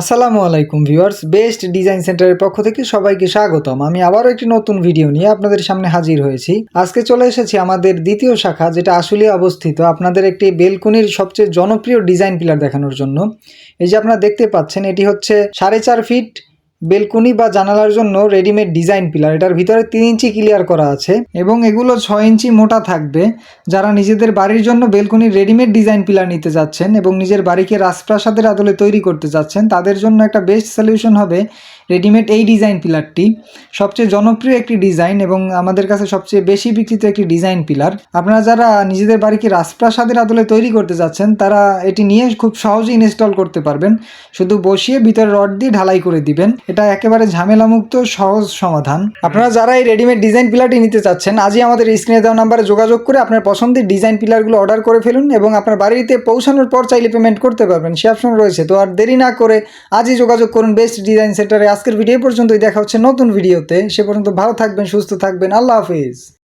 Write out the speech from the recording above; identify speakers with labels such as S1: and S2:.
S1: আসসালামু আলাইকুম viewers, best design সেন্টারের পক্ষ থেকে সবাইকে স্বাগতম। আমি আবারও একটি নতুন ভিডিও নিয়ে আপনাদের সামনে হাজির হয়েছি। আজকে চলে এসেছি আমাদের দ্বিতীয় শাখা, যেটা আসলে অবস্থিত আপনাদের একটি বেলকুনির সবচেয়ে জনপ্রিয় ডিজাইন পিলার দেখানোর জন্য। এই যে আপনারা দেখতে পাচ্ছেন, এটি হচ্ছে সাড়ে চার ফিট বেলকুনি বা জানালার জন্য রেডিমেড ডিজাইন পিলার। এটার ভিতরে তিন ইঞ্চি ক্লিয়ার করা আছে এবং এগুলো ছয় ইঞ্চি মোটা থাকবে। যারা নিজেদের বাড়ির জন্য বেলকুনির রেডিমেড ডিজাইন পিলার নিতে যাচ্ছেন এবং নিজের বাড়িকে রাজপ্রাসাদের আদলে তৈরি করতে যাচ্ছেন, তাদের জন্য একটা বেস্ট সলিউশন হবে রেডিমেড এই ডিজাইন পিলারটি সবচেয়ে জনপ্রিয় একটি ডিজাইন এবং আমাদের কাছে সবচেয়ে বেশি বিক্রিত একটি ডিজাইন পিলার আপনারা যারা নিজেদের বাড়িকে রাজপ্রাসাদের আদলে তৈরি করতে যাচ্ছেন, তারা এটি নিয়ে খুব সহজেই ইনস্টল করতে পারবেন। শুধু বসিয়ে ভিতরে রড দিয়ে ঢালাই করে দিবেন। এটা একেবারে ঝামেলামুক্ত, সহজ সমাধান। আপনারা যারা এই রেডিমেড ডিজাইন পিলারটি নিতে চাচ্ছেন, আজই আমাদের স্ক্রিনে দেওয়া নাম্বারে যোগাযোগ করে আপনার পছন্দের ডিজাইন পিলারগুলো অর্ডার করে ফেলুন এবং আপনার বাড়িতে পৌঁছানোর পর চাইলে পেমেন্ট করতে পারবেন। সে অপশন রয়েছে। তো আর দেরি না করে আজই যোগাযোগ করুন বেস্ট ডিজাইন সেন্টারে আজকের ভিডিও পর্যন্তই। দেখা হচ্ছে নতুন ভিডিওতে সে পর্যন্ত ভালো থাকবেন, সুস্থ থাকবেন। আল্লাহ হাফিজ।